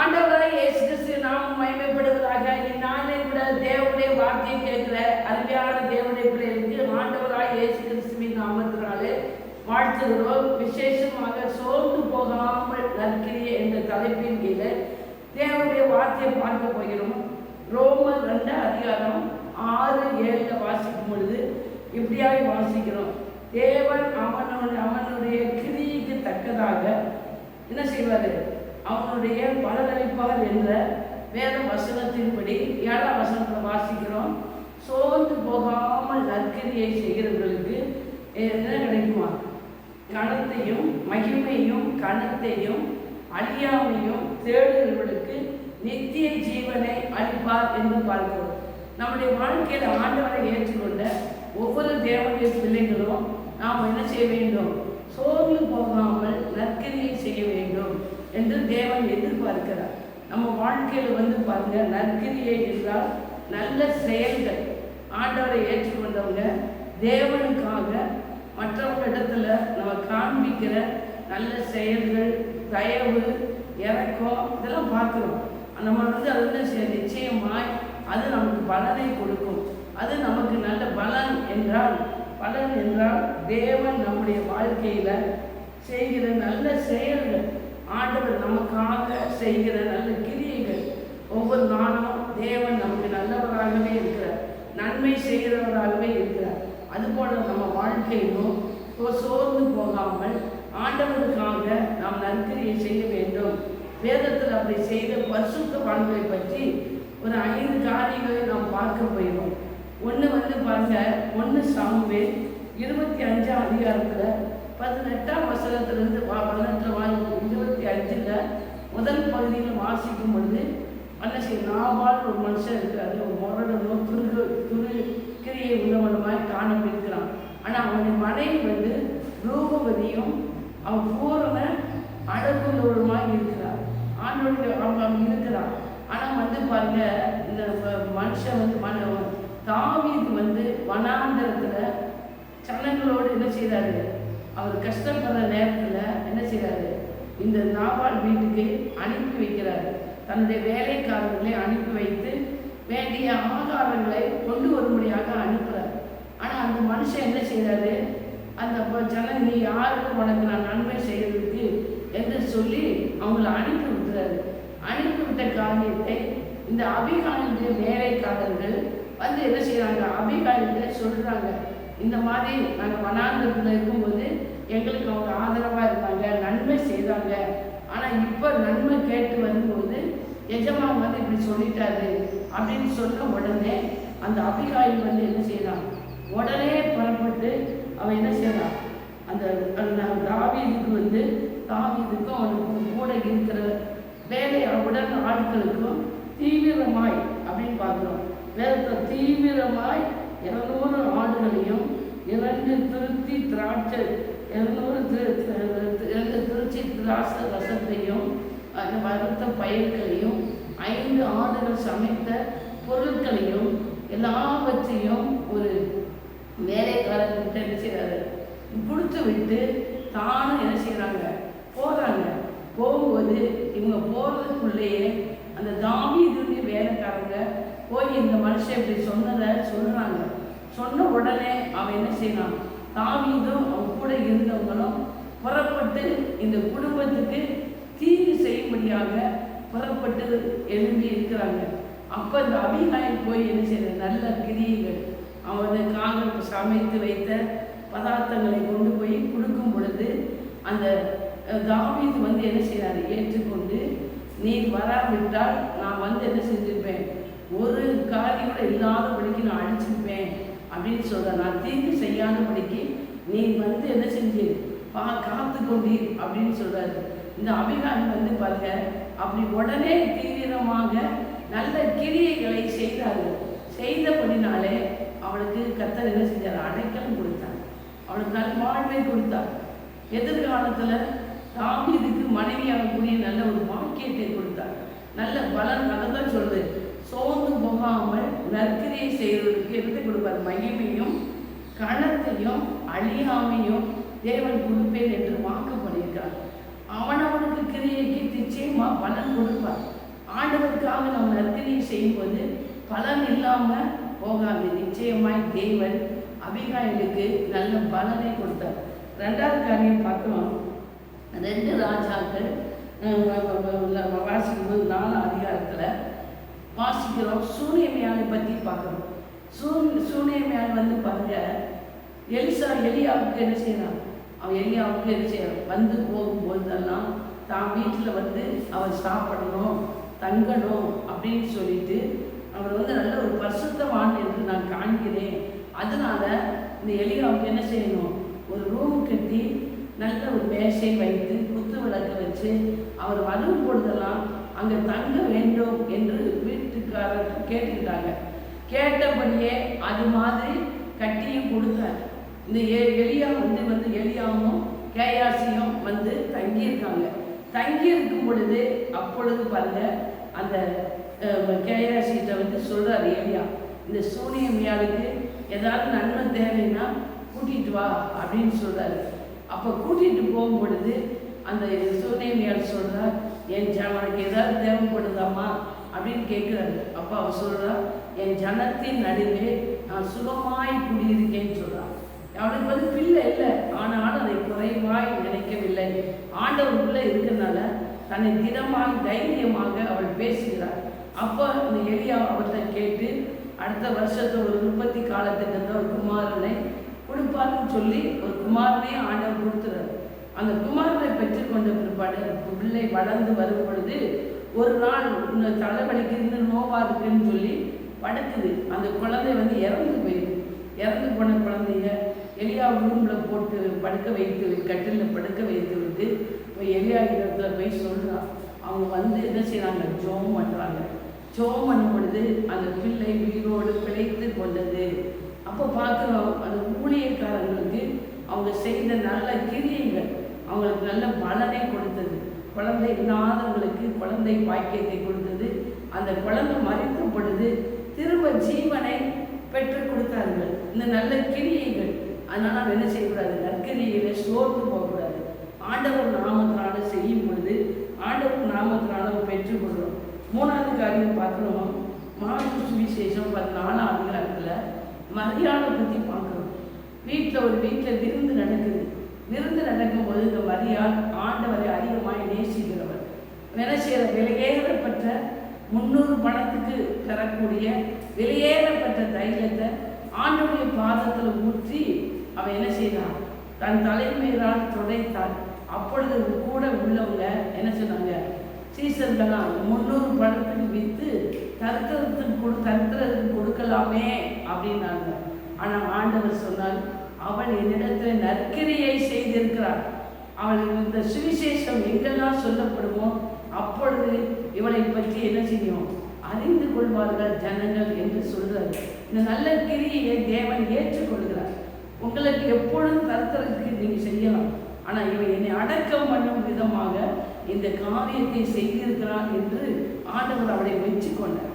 ஆண்டவராய் இயேசு கிறிஸ்து நாமம் மகிமைப்படுவதாக நானே கூட தேவனுடைய வார்த்தையை கேட்கிற அருமையான தேவனுடைய பிள்ளைகளுக்கு ஆண்டவராய் இயேசு கிறிஸ்துவின் நாமத்தினாலே வாழ்த்துகிறோம். விசேஷமாக சோர்ந்து போகாமல் நற்கிறிய என்ற தலைப்பின் கீழே தேவனுடைய வார்த்தையை பார்க்க போகிறோம். ரோமர் ரெண்டு அதிகாரம் ஆறு ஏழில் வாசிக்கும் பொழுது இப்படியாக வாசிக்கிறோம். தேவன் அவனுடைய அவனுடைய கிரிக்கு தக்கதாக என்ன செய்வார்? அவனுடைய பலனளிப்பார் என்ற வேத வசனத்தின்படி ஏழாம் வசனத்தில் வாசிக்கிறோம். சோர்ந்து போகாமல் நற்கரியை செய்கிறவர்களுக்கு என்ன கிடைக்குமா? கணத்தையும் மகிமையும் கணத்தையும் அழியாமையும் தேடுகிறவர்களுக்கு நித்திய ஜீவனை அளிப்பார் என்று பார்க்கிறோம். நம்முடைய வாழ்க்கையில் ஆண்டவரை ஏற்றுக்கொண்ட ஒவ்வொரு தேவனுடைய பிள்ளைகளும் நாம் என்ன செய்ய வேண்டும்? சோர்ந்து போகாமல் நற்கரியை செய்ய வேண்டும். என்று தேவன் எதிர்பார்க்கிறார். நம்ம வாழ்க்கையில் வந்து பாருங்க நற்கிரியை என்றால் நல்ல செயல்கள். ஆண்டவரை ஏற்றுக்கொண்டவங்க தேவனுக்காக மற்றவங்க இடத்துல நம்ம காண்பிக்கிற நல்ல செயல்கள் தயவு இறக்கம் இதெல்லாம் பார்க்குறோம். நம்ம வந்து அது வந்து நிச்சயமாய் அது நமக்கு பலனை கொடுக்கும். அது நமக்கு நல்ல பலன் என்றால் பலன் என்றால் தேவன் நம்முடைய வாழ்க்கையில் செய்கிற நல்ல செயல்கள். ஆண்டவர் நமக்காக செய்கிற நல்ல கிரியைகள். ஒவ்வொரு நாளும் தேவன் நமக்கு நல்லவராகவே இருக்கிறார். நன்மை செய்கிறவராகவே இருக்கிறார். அதுபோல நம்ம வாழ்க்கையிலும் சோர்ந்து போகாமல் ஆண்டவருக்காக நாம் நற்கிரியை செய்ய வேண்டும். வேதத்தில் அப்படி செய்த பரிசுத்த வாழ்வை பற்றி ஒரு ஐந்து காரியங்களை நாம் பார்க்க போயிடும் ஒன்று வந்து பாருங்க ஒன்று சாமுவே இருபத்தி அஞ்சாம் அதிகாரத்தில் பதினெட்டாம் வசனத்திலிருந்து வா- பதினெட்டில் வா இருபத்தி அஞ்சில் முதல் பகுதியில் வாசிக்கும் பொழுது என்ன செய்யும் நாவால் ஒரு மனுஷன் இருக்காரு ஒரு முரடனும் துரு துரு கிரியை உள்ளவனுமாய் இருக்கிறான். ஆனால் அவனுடைய மனைவி வந்து ரூபவதியும் அவன் பூரண அழகுள்ளவருமாய் இருக்கிறார். ஆண்டோடைய அவங்க அவங்க இருக்கிறான். ஆனால் வந்து பாருங்க இந்த மனுஷன் வந்து மன தாவீது வந்து வனாந்தரத்தில் சனங்களோடு என்ன செய்றாரு? அவர் கஷ்டப்படுற நேரத்தில் என்ன செய்கிறாரு இந்த நாபால் வீட்டுக்கு அனுப்பி வைக்கிறாரு. தன்னுடைய வேலைக்காரர்களை அனுப்பி வைத்து வேண்டிய ஆகாரங்களை கொண்டு வரும்படியாக அனுப்புகிறார் ஆனால் அந்த மனுஷன் என்ன செய்கிறாரு அந்த ப- ஜனம் நீ யாருக்கு உனக்கு நான் நன்மை செய்கிறதுக்கு என்று சொல்லி அவங்கள அனுப்பி விட்டுறாரு. அனுப்பி விட்ட காரியத்தை இந்த அபிகாலுடைய வேலைக்காரர்கள் வந்து என்ன செய்கிறாங்க அபிகாலிட்ட சொல்கிறாங்க இந்த மாதிரி நாங்கள் வனாந்திரத்தில் இருக்கும்போது எங்களுக்கு அவங்க ஆதரவாக இருந்தாங்க நன்மை செய்தாங்க. ஆனால் இப்போ நன்மை கேட்டு வரும்போது எஜமான் வந்து இப்படி சொல்லிட்டாரு அப்படின்னு சொன்ன உடனே அந்த அபிகாயில் வந்து என்ன செய்யலாம் உடனே புறப்பட்டு அவன் என்ன செய்யலாம் அந்த அந்த தாவீதுக்கு வந்து தாவீதுக்கும் அவனுக்கும் கூட இருக்கிற வேலை உடன் ஆட்களுக்கும் தீவிரமாய் அப்படின்னு பார்க்குறோம். வேறு தீவிரமாய் இரநூறு ஆடுகளையும் இரண்டு திருத்தி திராட்சை இரநூறு திரு- இரண்டு திருச்சி திராட்சை ரசத்தையும் அந்த வறுத்த பயிர்களையும் ஐந்து ஆடுகள் சமைத்த பொருட்களையும் எல்லாவற்றையும் ஒரு வேலைக்காரர்கிட்ட என்ன செய்கிறாரு கொடுத்து விட்டு தானும் என்ன செய்கிறாங்க போகிறாங்க போகும்போது இவங்க போகிறதுக்குள்ளேயே அந்த தாமி திரும்பி வேலைக்காரங்க போய் இந்த மனுஷன் இப்படி சொன்னதை சொல்கிறாங்க சொன்ன உடனே அவன் என்ன செய்யலாம் தாவீதும் அவன் கூட இருந்தவங்களும் புறப்பட்டு இந்த குடும்பத்துக்கு தீங்கு செய்யும்படியாக புறப்பட்டு எழும்பி இருக்கிறாங்க. அப்போ இந்த அபிகாயில் போய் என்ன செய்யற நல்ல கிரியைகள். அவனுக்காக சமைத்து வைத்த பதார்த்தங்களை கொண்டு போய் கொடுக்கும் பொழுது அந்த தாவீது வந்து என்ன செய்யறாரு ஏற்றுக்கொண்டு நீ வராவிட்டால் நான் வந்து என்ன செஞ்சிருப்பேன்? ஒரு காரியம் கூட இல்லாதபடிக்கு நான் அழிச்சிருப்பேன் அப்படின்னு சொல்கிறேன் நான் தீங்கு செய்யாதபடிக்கு நீ வந்து என்ன செஞ்சீர் பா காத்து கொண்டீர் அப்படின்னு சொல்கிறாரு இந்த அபிகாமி வந்து பாருங்க அப்படி உடனே தீவிரமாக நல்ல கிரியைகளை செய்தார்கள் செய்தபடினாலே அவளுக்கு கத்தர் என்ன செஞ்சார்? அடைக்கலம் கொடுத்தார். அவளுக்கு நல்ல வாழ்வை கொடுத்தார். எதிர்காலத்துல தாவீதுக்கு மனைவியாகக்கூடிய நல்ல ஒரு வாக்கியத்தை கொடுத்தார். நல்ல பலன் அதான் சொல்லுது. சோர்ந்து போகாமல் நற்கிரியை செய்வதற்கு எடுத்து கொடுப்பார் மகிமையும் கனத்தையும் அழியாமையும் தேவன் கொடுப்பேன் என்று வாக்கு பண்ணியிருக்கிறார் அவனவனுக்கு கிரியைக்கு நிச்சயமா பலன் கொடுப்பார் ஆண்டவருக்காக நம்ம நற்கிரியை செய்யும்போது பலன் இல்லாம போகாது நிச்சயமாய் தேவன் அபிகாயிலுக்கு நல்ல பலனை கொடுத்தார் ரெண்டாவது காரியம் பார்த்தோம் ரெண்டு ராஜாக்கள் வாசிக்கும்போது நாலு அதிகாரத்தில் வாசிக்கிறோம். சூரியமையானை பற்றி பார்க்குறோம். சூன் சூனியமையான் வந்து பாருங்க எலிசா எலியாவுக்கு என்ன செய்யறான்? அவன் எலியாவுக்கு என்ன செய்யறான்? வந்து போகும்போதெல்லாம் தான் வீட்டில் வந்து அவன் சாப்பிடணும் தங்கணும் அப்படின்னு சொல்லிட்டு அவர் வந்து நல்ல ஒரு பரிசுத்தவான் என்று நான் காண்கிறேன். அதனால இந்த எலியாவுக்கு என்ன செய்யணும்? ஒரு ரூம் கட்டி நல்ல ஒரு மேசை வைத்து விளக்கு வச்சு அவர் வரும் பொழுதெல்லாம் அங்கே தங்க வேண்டும் என்று வீட்டுக்காரர் கேட்டுக்கிட்டாங்க. கேட்டபடியே அது மாதிரி கட்டியும் கொடுத்தார். இந்த எ- எலியா வந்து வந்து எலியாவும் கேஆர்சியும் வந்து தங்கியிருக்காங்க. தங்கியிருக்கும் பொழுது அப்பொழுது பாருங்க அந்த கேயாசிகிட்ட வந்து சொல்றாரு எலியா இந்த சூனியமியாளுக்கு ஏதாவது நன்மை தேவைன்னா கூட்டிட்டு வா அப்படின்னு சொல்றாரு. அப்போ கூட்டிட்டு போகும் பொழுது அந்த சூனியமியாள் சொல்றா என் ஜ ஏதாவது தேவைப்படுதாம்மா? அப்படின்னு கேட்குறாரு அப்போ அவர் சொல்றா என் ஜனத்தின் நடுவே நான் சுகமாய் குடியிருக்கேன்னு சொல்றான் அவனுக்கு வந்து பிள்ளை இல்லை. ஆனால் அதை குறைவாய் நினைக்கவில்லை. ஆண்டவருக்குள்ளே இருக்கிறனால தன்னை திடமாய் தைரியமாக அவள் பேசுகிறாள். அப்போ அந்த எளியா அவர்கிட்ட கேட்டு அடுத்த வருஷத்து ஒரு உற்பத்தி காலத்துக்கு ஒரு குமாரனை கொடுப்பாருன்னு சொல்லி ஒரு குமாரனையும் ஆண்டவர் கொடுத்துறாரு. அந்த குமாரனை பெற்றுக்கொண்ட பிற்பாடு பிள்ளை வளர்ந்து வரும் பொழுது ஒரு நாள் இந்த தலைவலிக்கு நோவா இருக்குன்னு சொல்லி படுக்குது அந்த குழந்தை வந்து இறந்து போயிடுது இறந்து போன குழந்தைய எலியா ரூம்ல போட்டு படுக்க வைத்து கட்டிலில் படுக்க வைத்து விட்டு இப்போ எலியா இடத்துல போய் சொல்றான் அவங்க வந்து என்ன செய்கிறாங்க ஜோம் பண்றாங்க ஜோம் பண்ணும் பொழுது அந்த பிள்ளை உயிரோடு பிழைத்து கொண்டது. அப்போ பார்க்குறோம் அந்த ஊழியக்காரங்களுக்கு அவங்க செய்த நல்ல கிரியைகள். அவங்களுக்கு நல்ல பலனை கொடுத்தது. குழந்தை இல்லாதவங்களுக்கு குழந்தை பாக்கியத்தை கொடுத்தது. அந்த குழந்தை மறித்த பொழுது திரும்ப ஜீவனை பெற்றுக் கொடுத்தார்கள். இந்த நல்ல கிரியைகள். அதனால நம்ம என்ன செய்யக்கூடாது? நற்கிரியைகளை சோர்ந்து போகக்கூடாது. ஆண்டவர் நாமத்தினால செய்யும் பொழுது ஆண்டவர் நாமத்தினால பெற்றுக்கொள்கிறோம் மூணாவது காரியம் பார்க்குறோம். மார்க்கு சுவிசேஷம் பதினாலாம் அதிகாரத்தில் மரியாதை பற்றி பார்க்குறோம். வீட்டில் ஒரு வீட்டில் விருந்து நடக்குது. விருந்து நடக்கும் இந்த மரியாள் ஆண்டவரை அதிகமாக நேசிக்கிறவர். வேலை செய்கிற விலையேறப்பட்ட முன்னூறு பணத்துக்கு தரக்கூடிய வெளியேறப்பட்ட தைலத்தை ஆண்டவருடைய பாதத்தில் ஊற்றி அவன் என்ன செய்தான்? தன் தலைமையிலால் துடைத்தான். அப்பொழுது கூட உள்ளவங்க என்ன சொன்னாங்க? சீசர்களாம் முன்னூறு பணத்துக்கு விற்று தருத்திரத்துக்கு கொடு தருத்திரத்துக்கு கொடுக்கலாமே அப்படின்னாங்க. ஆனால் ஆண்டவர் சொன்னார் அவள் என்னிடத்தில் நற்கிரியை செய்திருக்கிறாள் அவள் இந்த சுவிசேஷம் எங்கெல்லாம் சொல்லப்படுமோ அப்பொழுது இவளை பற்றி என்ன செய்யும்? அறிந்து கொள்வார்கள் ஜனங்கள் என்று சொல்றார் இந்த நல்ல கிரியை தேவன் ஏற்றுக்கொள்கிறார். உங்களுக்கு எப்பொழுதும் கருத்தருக்கு நீங்க செய்யலாம். ஆனா இவன் என்னை அடக்கம் பண்ணும் விதமாக இந்த காரியத்தை செய்திருக்கிறான் என்று ஆண்டவர் அவளை மெச்சிக்கொண்டார்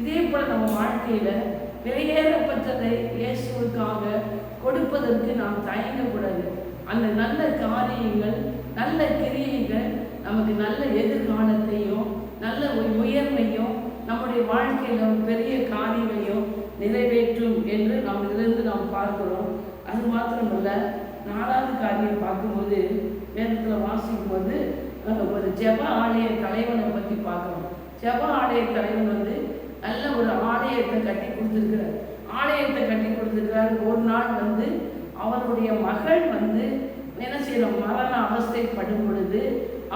இதே போல நம்ம வாழ்க்கையில வெளியேறப்பட்டதை இயேசுக்காக கொடுப்பதற்கு நாம் தயங்கக்கூடாது. அந்த நல்ல காரியங்கள் நல்ல கிரியைகள் நமக்கு நல்ல எதிர்காலத்தையும் நல்ல ஒரு உயர்வையும் நம்முடைய வாழ்க்கையில் பெரிய காரியங்களையும் நிறைவேற்றும் என்று நாம் இதிலிருந்து நாம் பார்க்கிறோம். அது மாத்திரமல்ல நாலாவது காரியம் பார்க்கும்போது வேதத்தில் வாசிக்கும் போது ஒரு ஜப ஆலய தலைவனை பற்றி பார்க்குறோம். ஜப ஆலய தலைவன் வந்து நல்ல ஒரு ஆலயத்தை கட்டி கொடுத்துருக்கிறார். ஆலயத்தை கட்டி கொடுத்துருக்காரு ஒரு நாள் வந்து அவருடைய மகள் வந்து என்ன செய்யணும்? மரண அவஸ்தைப்படும் பொழுது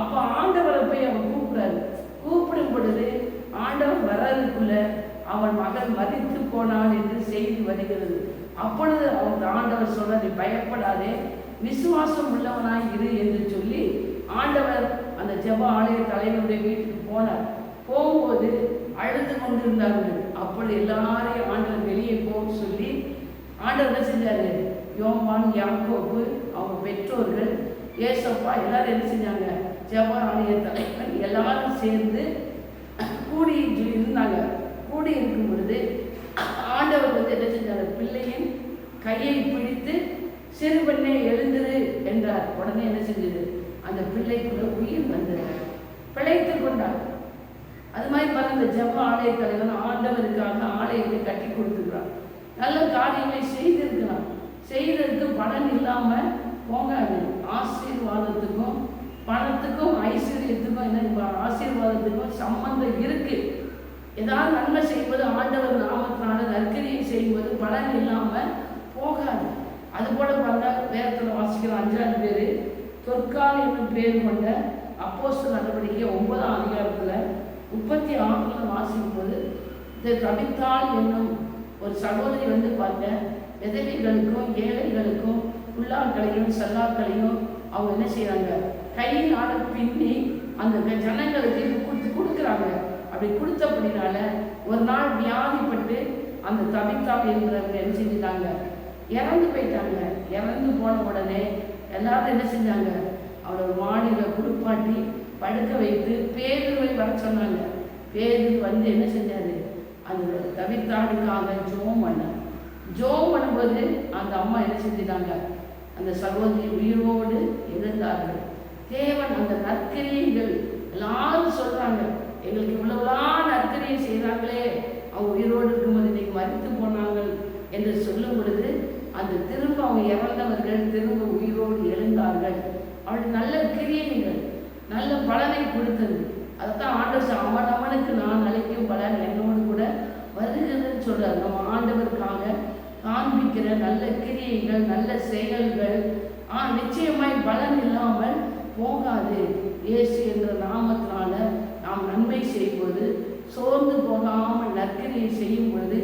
அப்போ ஆண்டவரை போய் அவன் கூப்பிடுறாரு. கூப்பிடும் பொழுது ஆண்டவர் வர்றதுக்குள்ள அவன் மகள் மதித்து போனான் என்று செய்தி வருகிறது. அப்பொழுது அவன் ஆண்டவர் சொல்ற பயப்படாதே விசுவாசம் உள்ளவனாய் இரு என்று சொல்லி ஆண்டவர் அந்த ஜெப ஆலய தலைவருடைய வீட்டுக்கு போனார். போகும்போது அழுது கொண்டிருந்தார்கள் அப்பொழுது எல்லாரையும் ஆண்டவர் வெளியே போக சொல்லி ஆண்டவர் என்ன செஞ்சாரு? யோமான் யாக்கோபு அவங்க பெற்றோர்கள் ஏசப்பா எல்லாரும் என்ன செஞ்சாங்க? ஜெப ஆலய தலைவர் எல்லாரும் சேர்ந்து கூடி இருந்தாங்க. கூடி இருக்கும் பொழுது ஆண்டவர் வந்து என்ன செஞ்சாரு? பிள்ளையின் கையை பிடித்து சிறுபெண்ணே எழுந்துரு என்றார். உடனே என்ன செஞ்சது? அந்த பிள்ளைக்குள்ள உயிர் வந்தது. பிழைத்து கொண்டார். அது மாதிரி பாருங்க இந்த ஜெப ஆலய தலைவன் ஆண்டவருக்காக ஆலயத்தை கட்டி கொடுத்துருக்குறான் நல்ல காரியங்களை செய்திருக்கிறான். செய்ததுக்கு பலன் இல்லாம போகாது. ஆசீர்வாதத்துக்கும் பணத்துக்கும் ஐஸ்வர்யத்துக்கும் என்ன ஆசீர்வாதத்துக்கும் சம்பந்தம் இருக்கு. ஏதாவது நன்மை செய்வது ஆண்டவர் நாமத்தினால நற்கரியை செய்வது பலன் இல்லாம போகாது. அது போல பார்த்தா வேதத்தில் வாசிக்கிற அஞ்சாறு பேர் தொற்கால் என்னும் பேர் கொண்ட அப்போஸ்து நடவடிக்கை ஒன்பதாம் அதிகாரத்துல முப்பத்தி ஆறுல வாசிக்கும் போது இந்த தபித்தாள் என்னும் ஒரு சகோதரி வந்து பார்த்த எதிரிகளுக்கும் ஏழைகளுக்கும் புல்லாக்களையும் செல்லாக்களையும் அவங்க என்ன செய்யறாங்க கையினால பின்னி அந்த ஜனங்களுக்கு இது கொடுத்து கொடுக்குறாங்க. அப்படி கொடுத்தபடினால ஒரு நாள் வியாதிப்பட்டு அந்த தவித்தாள் என்கிறவங்க என்ன செஞ்சுட்டாங்க? இறந்து போயிட்டாங்க. இறந்து போன உடனே எல்லாரும் என்ன செஞ்சாங்க? அவளை ஒரு மாடியில் குளிப்பாட்டி படுக்க வைத்து பேதுருவை வர சொன்னாங்க. பேதுரு வந்து என்ன செஞ்சார்? அந்த தவித்தாளுக்காக ஜோம் பண்ணார் ஜோம் பண்ணும்போது அந்த அம்மா என்ன செஞ்சிட்டாங்க? அந்த சகோதரி உயிரோடு எழுந்தார்கள். தேவன் அந்த நற்கரியங்கள் எல்லாரும் சொல்கிறாங்க எங்களுக்கு இவ்வளவுலாம் நற்கரியை செய்கிறாங்களே அவங்க உயிரோடு இருக்கும்போது இன்னைக்கு மறித்து போனாங்கள் என்று சொல்லும் பொழுது அந்த திரும்ப அவங்க இறந்தவர்கள் திரும்ப உயிரோடு எழுந்தார்கள். அவளுக்கு நல்ல கிரியைகள். பலனை கொடுத்தது. அதைத்தான் ஆண்டவர் அவன் அவனுக்கு நான் அழைக்கும் பலன் என்னோடு கூட வருகிறதுன்னு சொல்றாரு. நம்ம ஆண்டவருக்காக காண்பிக்கிற நல்ல கிரியைகள் நல்ல செயல்கள் ஆ நிச்சயமாய் பலன் இல்லாமல் போகாது. இயேசு என்ற நாமத்தினால நாம் நன்மை செய்வது சோர்ந்து போகாமல் நற்கிரியை செய்யும் பொழுது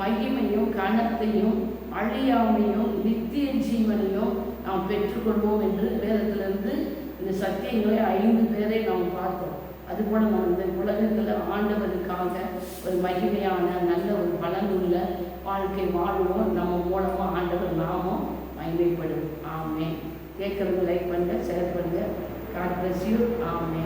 மகிமையும் கனத்தையும் அழியாமையும் நித்திய ஜீவனையும் நாம் பெற்றுக்கொள்வோம் என்று வேதத்திலிருந்து இந்த சத்தியங்களை ஐந்து பேரை நாம் பார்த்தோம். அதுபோல நம்ம இந்த உலகத்தில் ஆண்டவருக்காக ஒரு மகிமையான நல்ல ஒரு பலனுள்ள வாழ்க்கை வாழ்வோம். நம்ம மூலமாக ஆண்டவர் நாமும் மகிமைப்படும் ஆமே கேட்குறவங்க லைக் பண்ணுங்க ஷேர் பண்ணுங்க. காட் பிளஸ் யூ ஆமே